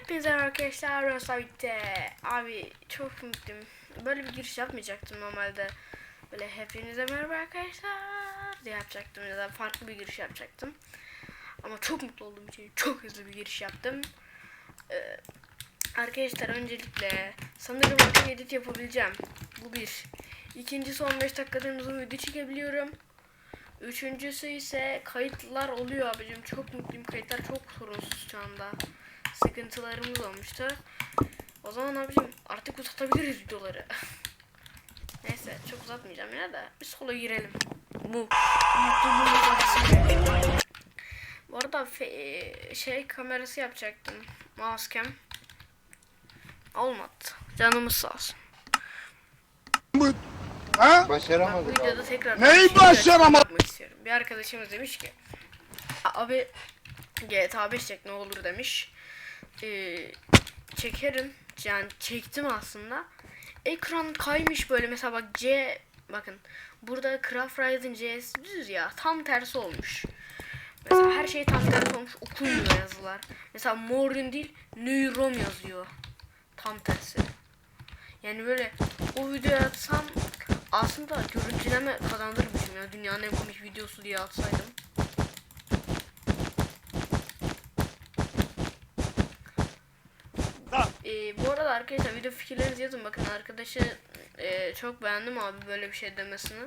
Hepinize arkadaşlar ben Sabit'te. Abi çok mutluyum. Böyle bir giriş yapmayacaktım normalde. Böyle hepinize merhaba arkadaşlar diye yapacaktım ya da farklı bir giriş yapacaktım. Ama çok mutlu olduğum için çok hızlı bir giriş yaptım. Ee, arkadaşlar öncelikle sanırım artık edit yapabileceğim. Bu bir. İkincisi 15 dakikadan uzun video çekebiliyorum. Üçüncüsü ise kayıtlar oluyor abicim. Çok mutluyum. Kayıtlar çok sorunsuz şu anda. Sıkıntılarımız olmuştu. O zaman abicim artık uzatabiliriz videoları. Neyse çok uzatmayacağım ya da bir sola girelim. Bu mutluluğumuz. Bu arada şey kamerası yapacaktım. Mousecam. Olmadı. Canımız sağ olsun. Ha? Bu Başaramadık abi. videoda tekrar Neyi şey başarama- yapmak istiyorum. Bir arkadaşımız demiş ki abi GTA 5 çek ne olur demiş. Ee, çekerim. Yani çektim aslında. Ekran kaymış böyle mesela bak C bakın burada Craft Ride'ın C'si düz ya tam tersi olmuş. Mesela her şey tam tersi olmuş okunmuyor yazılar. Mesela Morin değil Neurom yazıyor. Tam tersi. Yani böyle o videoyu atsam aslında görüntüleme kazandırmışım ya dünyanın en komik videosu diye atsaydım. Ee, bu arada arkadaşlar video fikirlerinizi yazın bakın arkadaşı e, çok beğendim abi böyle bir şey demesini.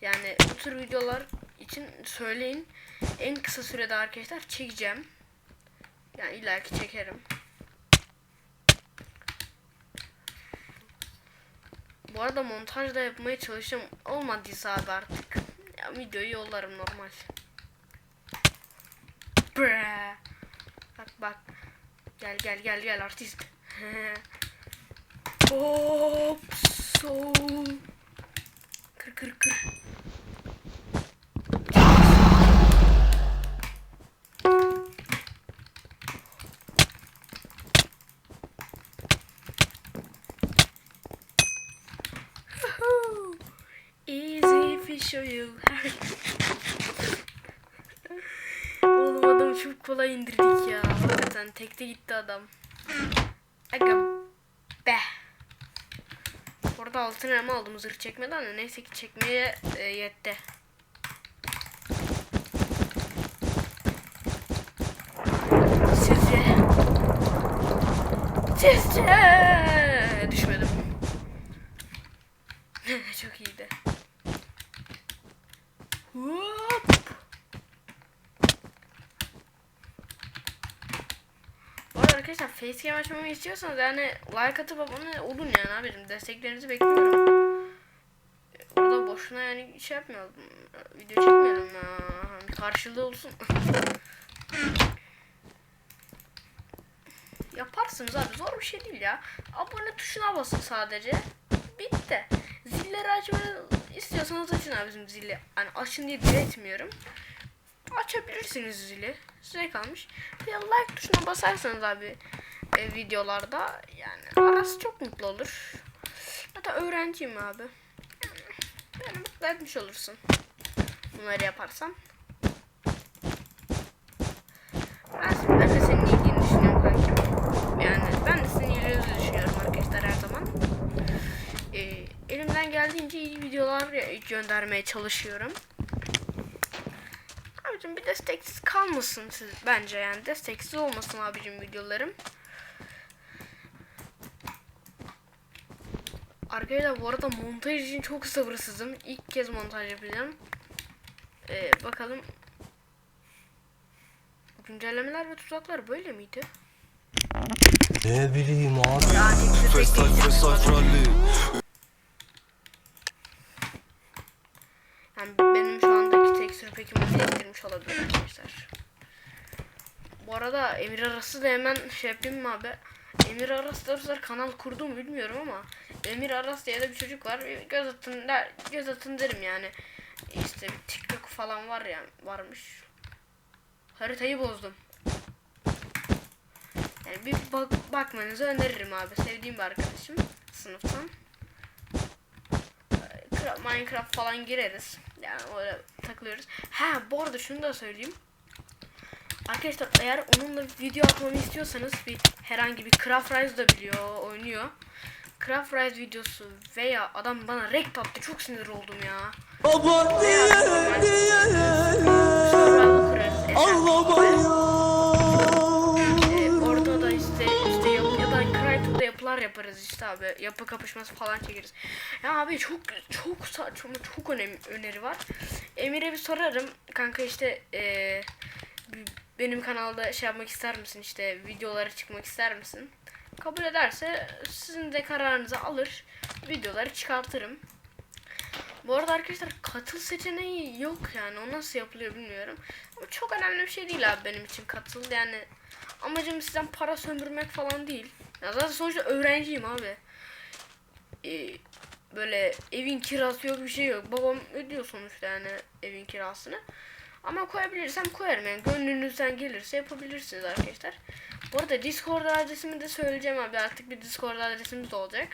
Yani bu tür videolar için söyleyin. En kısa sürede arkadaşlar çekeceğim. Yani illaki çekerim. Bu arada montaj da yapmaya çalışacağım. Olmadıysa abi artık. Ya videoyu yollarım normal. Bre. Bak bak. Gel gel gel gel artist. Hop so. Kır kır kır. Easy fish you. Oğlum adamı çok kolay indirdik ya. Hakikaten tekte gitti adam. Aga be. Orada altın elma aldım zırh çekmeden de neyse ki çekmeye e, yetti. Sizce? Sizce? Düşmedim. Çok iyiydi. Hop. Bu arada arkadaşlar facecam açmamı istiyorsanız yani like atıp abone olun yani abicim desteklerinizi bekliyorum. Orada boşuna yani şey yapmayalım. Video çekmeyelim. Bir karşılığı olsun. Yaparsınız abi zor bir şey değil ya. Abone tuşuna basın sadece. Bitti. Zilleri açmayı istiyorsanız açın abi bizim zili. Hani açın diye diretmiyorum. Açabilirsiniz zili. Size kalmış. Bir like tuşuna basarsanız abi e, videolarda yani arası çok mutlu olur. Hatta öğrenciyim abi. Yani mutlu etmiş olursun. Bunları yaparsan. Ben, ben de senin iyiliğini düşünüyorum kankim. Yani ben de senin iyiliğini düşünüyorum arkadaşlar her zaman. Ee, elimden geldiğince iyi videolar göndermeye çalışıyorum. Abicim bir desteksiz kalmasın siz bence yani desteksiz olmasın abicim videolarım. Arkadaşlar bu arada montaj için çok sabırsızım. İlk kez montaj yapacağım. Ee, bakalım. Güncellemeler ve tuzaklar böyle miydi? Ne bileyim abi. Ya tek First tek life, first life rally. Yani benim şu andaki tekstür peki ettirmiş olabilir arkadaşlar. Bu arada Emir Arası da hemen şey yapayım mı abi? Emir Aras da kanal kurdum bilmiyorum ama Emir Aras diye de bir çocuk var. Göz atın der, göz atın derim yani. İşte bir TikTok falan var ya varmış. Haritayı bozdum. Yani bir bak bakmanızı öneririm abi. Sevdiğim bir arkadaşım sınıftan. Cra- Minecraft falan gireriz. Yani öyle takılıyoruz. Ha bu arada şunu da söyleyeyim. Arkadaşlar eğer onunla video atmamı istiyorsanız bir herhangi bir Craft Rise da biliyor, oynuyor. Craft Rise videosu veya adam bana rekt attı çok sinir oldum ya. Baba eşya Ağlama kurarız. ya. Orada da işte işte yap, ya da Crypto'da yapılar yaparız işte abi. Yapı kapışması falan çekeriz. Ya abi çok çok saçma çok önemli öneri var. Emir'e bir sorarım. Kanka işte ee, b- benim kanalda şey yapmak ister misin işte videolara çıkmak ister misin? Kabul ederse sizin de kararınızı alır. Videoları çıkartırım. Bu arada arkadaşlar katıl seçeneği yok yani o nasıl yapılıyor bilmiyorum. Ama çok önemli bir şey değil abi benim için katıl yani amacım sizden para sömürmek falan değil. Ya zaten sonuçta öğrenciyim abi. Ee, böyle evin kirası yok bir şey yok. Babam ödüyor sonuçta yani evin kirasını. Ama koyabilirsem koyarım yani gönlünüzden gelirse yapabilirsiniz arkadaşlar. Bu arada Discord adresimi de söyleyeceğim abi artık bir Discord adresimiz olacak.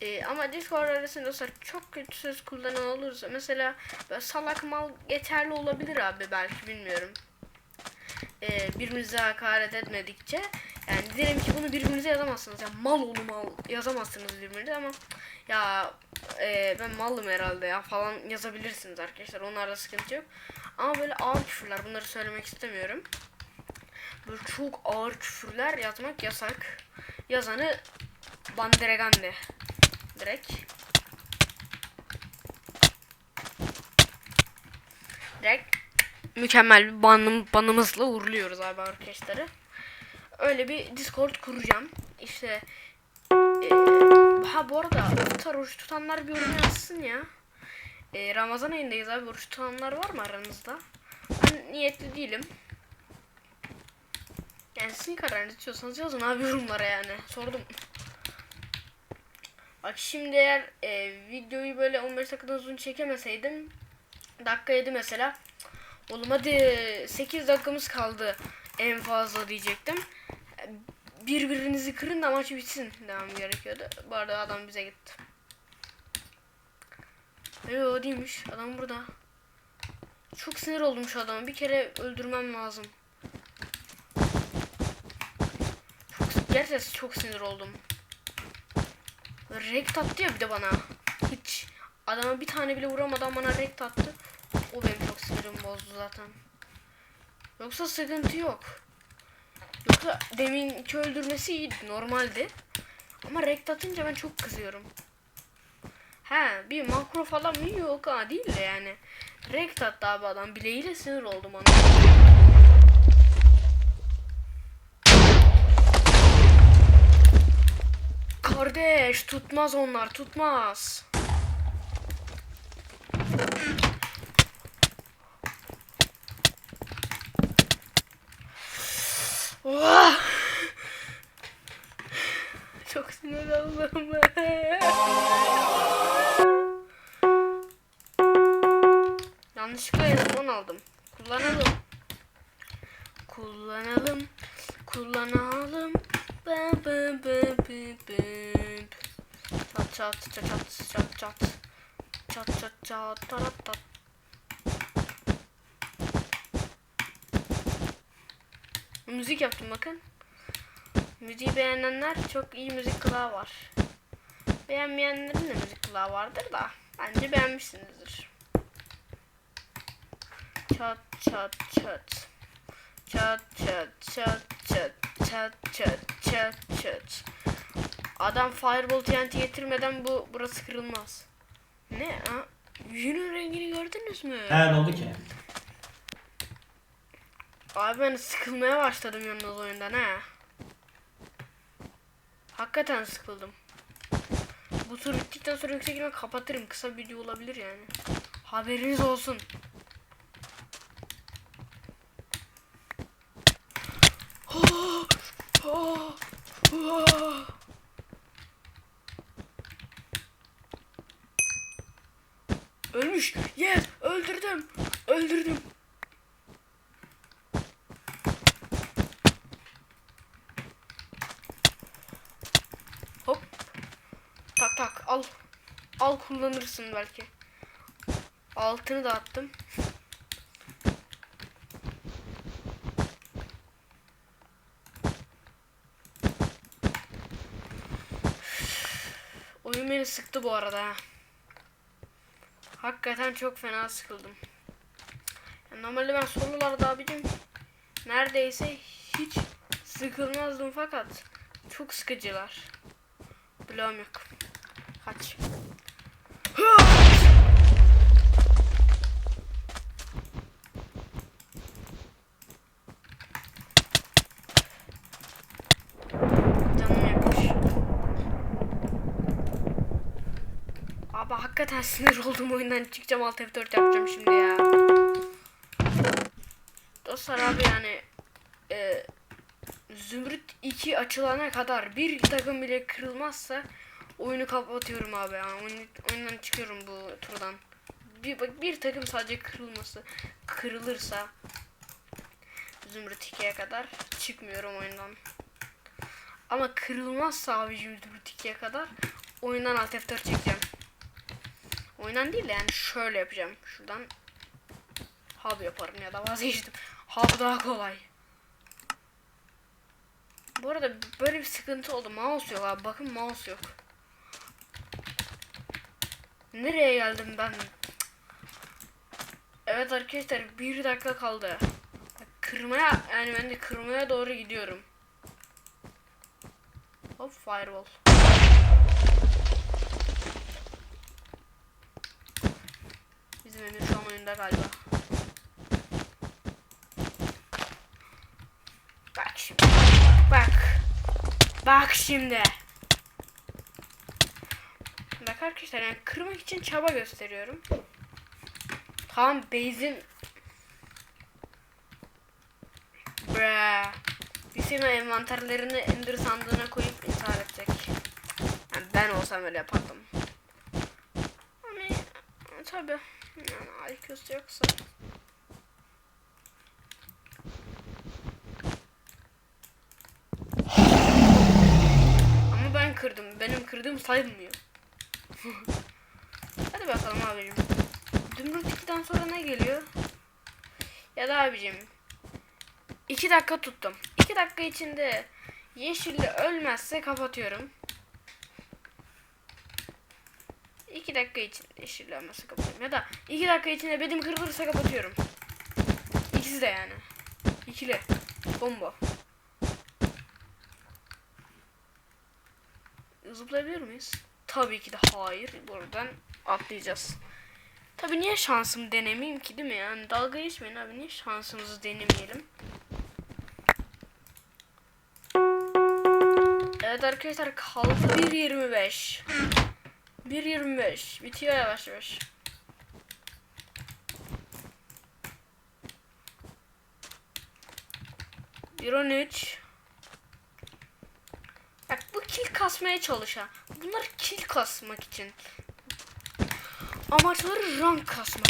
Ee, ama Discord adresinde dostlar çok kötü söz kullanan olursa mesela salak mal geçerli olabilir abi belki bilmiyorum. Ee, birbirinize hakaret etmedikçe yani diyelim ki bunu birbirinize yazamazsınız ya mal oğlu mal yazamazsınız birbirinize ama ya e, ben malım herhalde ya falan yazabilirsiniz arkadaşlar onlarda sıkıntı yok. Ama böyle ağır küfürler bunları söylemek istemiyorum. Böyle çok ağır küfürler yazmak yasak. Yazanı banderegande direkt. Direkt mükemmel bir banım, banımızla uğurluyoruz abi arkadaşları. Öyle bir Discord kuracağım. İşte eee, ha bu arada oruç tutanlar bir yorum yazsın ya. Eee, Ramazan ayındayız abi oruç tutanlar var mı aranızda? Ben niyetli değilim. Yani sizin kararınız istiyorsanız yazın abi yorumlara yani. Sordum. Bak şimdi eğer e, videoyu böyle 15 dakikadan uzun çekemeseydim dakika 7 mesela oğlum hadi 8 dakikamız kaldı en fazla diyecektim. Birbirinizi kırın da maç bitsin demem gerekiyordu. Bu arada adam bize gitti. Yo değilmiş. Adam burada. Çok sinir oldum şu adama. Bir kere öldürmem lazım. Çok, gerçekten çok sinir oldum. Rekt attı ya bir de bana. Hiç adama bir tane bile vuramadan bana rekt attı. O benim çok sinirimi bozdu zaten. Yoksa sıkıntı yok. Yoksa deminki öldürmesi iyiydi normaldi. Ama rekt atınca ben çok kızıyorum. He bir makro falan mı yok ha değil de yani. Rekt attı abi adam bileğiyle sinir oldum ona. Kardeş tutmaz onlar tutmaz. Oh! Çok sinir oldum. Yanlışlıkla aldım. Kullanalım. Kullanalım. Kullanalım. Bım bım bım bım bım. Çat çat çat çat çat çat. Çat çat çat tarat tat. Müzik yaptım bakın. Müziği beğenenler çok iyi müzik kulağı var. Beğenmeyenlerin de müzik kulağı vardır da bence beğenmişsinizdir. Çat çat çat. Çat çat çat çat çat çat çat çat. Adam Fireball TNT getirmeden bu burası kırılmaz. Ne? Ha? Yüzünün rengini gördünüz mü? He ne oldu ki? Abi ben sıkılmaya başladım yalnız oyundan ha. Hakikaten sıkıldım. Bu tur bittikten sonra yüksek kapatırım. Kısa bir video olabilir yani. Haberiniz olsun. Ölmüş. Yes, öldürdüm. Öldürdüm. Hop. Tak tak al. Al kullanırsın belki. Altını da attım. Oyun beni sıktı bu arada. ha. Hakikaten çok fena sıkıldım. Ya normalde ben sololarda abicim neredeyse hiç sıkılmazdım fakat çok sıkıcılar. Bloğum yok. Kaç. Hakikaten sinir oldum oyundan çıkacağım alt F4 yapacağım şimdi ya. Dostlar abi yani e, Zümrüt 2 açılana kadar bir takım bile kırılmazsa oyunu kapatıyorum abi. Yani oyun, oyundan çıkıyorum bu turdan. Bir, bak bir takım sadece kırılması kırılırsa Zümrüt 2'ye kadar çıkmıyorum oyundan. Ama kırılmazsa abi Zümrüt 2'ye kadar oyundan alt F4 çekeceğim. Oyundan değil de yani şöyle yapacağım. Şuradan hub yaparım ya da vazgeçtim. Hub daha kolay. Bu arada böyle bir sıkıntı oldu. Mouse yok abi. Bakın mouse yok. Nereye geldim ben? Evet arkadaşlar bir dakika kaldı. Kırmaya yani ben de kırmaya doğru gidiyorum. Hop firewall. Emir şu an oyunda galiba. Bak şimdi. Bak. Bak şimdi. Bak arkadaşlar yani kırmak için çaba gösteriyorum. Tamam base'in Bre. Bütün envanterlerini ender sandığına koyup intihar edecek. Yani ben olsam öyle yapardım. Ama tabi yani IQ'su yoksa. Ama ben kırdım. Benim kırdığım sayılmıyor. Hadi bakalım abicim. Zümrüt 2'den sonra ne geliyor? Ya da abicim 2 dakika tuttum. 2 dakika içinde yeşilli ölmezse kapatıyorum. 2 dakika içinde yeşilli ölmezse kapatıyorum. Ya da 2 dakika içinde bedim kırılırsa kapatıyorum. İkisi de yani. İkili. Combo. Zıplayabilir miyiz? Tabii ki de hayır. Buradan atlayacağız. Tabii niye şansım denemeyeyim ki değil mi? Yani dalga geçmeyin abi. Niye şansımızı denemeyelim? Evet arkadaşlar kaldı 1.25. 1.25. Bitiyor yavaş yavaş. Bir on üç. Bak bu kil kasmaya çalışan. Bunlar kil kasmak için. Amaçları rank kasmak.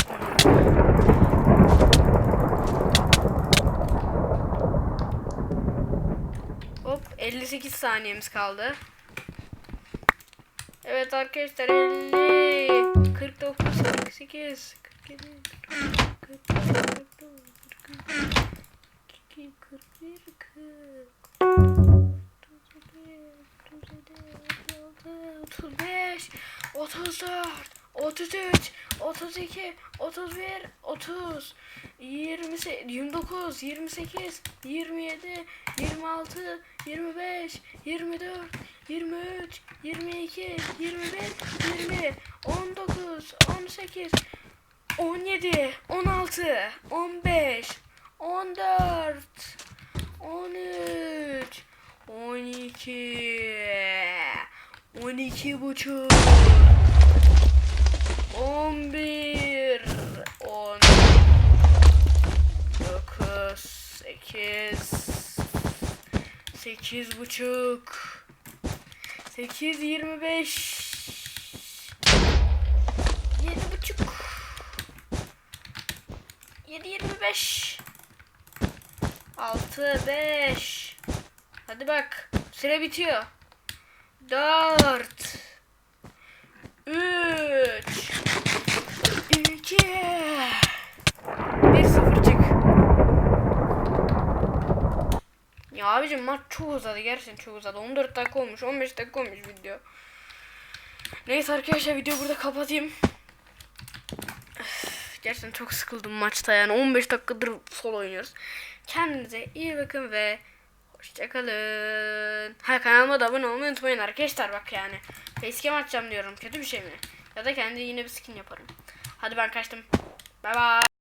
Hop 58 saniyemiz kaldı. Evet arkadaşlar 50 49 48 47 49 42 41 35 34 33 32 31 30 20 29 28 27 26 25 24 23 22 21 20 19 18 17 16 15 14 13 12 12 buçuk 11 10 9 8 8 buçuk 8 25 7 buçuk. 7 25 6 5 Hadi bak süre bitiyor. 4 3 2 Ya abicim maç çok uzadı gerçekten çok uzadı. 14 dakika olmuş 15 dakika olmuş video. Neyse arkadaşlar videoyu burada kapatayım. Gerçekten çok sıkıldım maçta yani 15 dakikadır sol oynuyoruz. Kendinize iyi bakın ve hoşçakalın. Ha kanalıma da abone olmayı unutmayın arkadaşlar bak yani. Facecam açacağım diyorum kötü bir şey mi? Ya da kendi yine bir skin yaparım. Hadi ben kaçtım. Bay bay.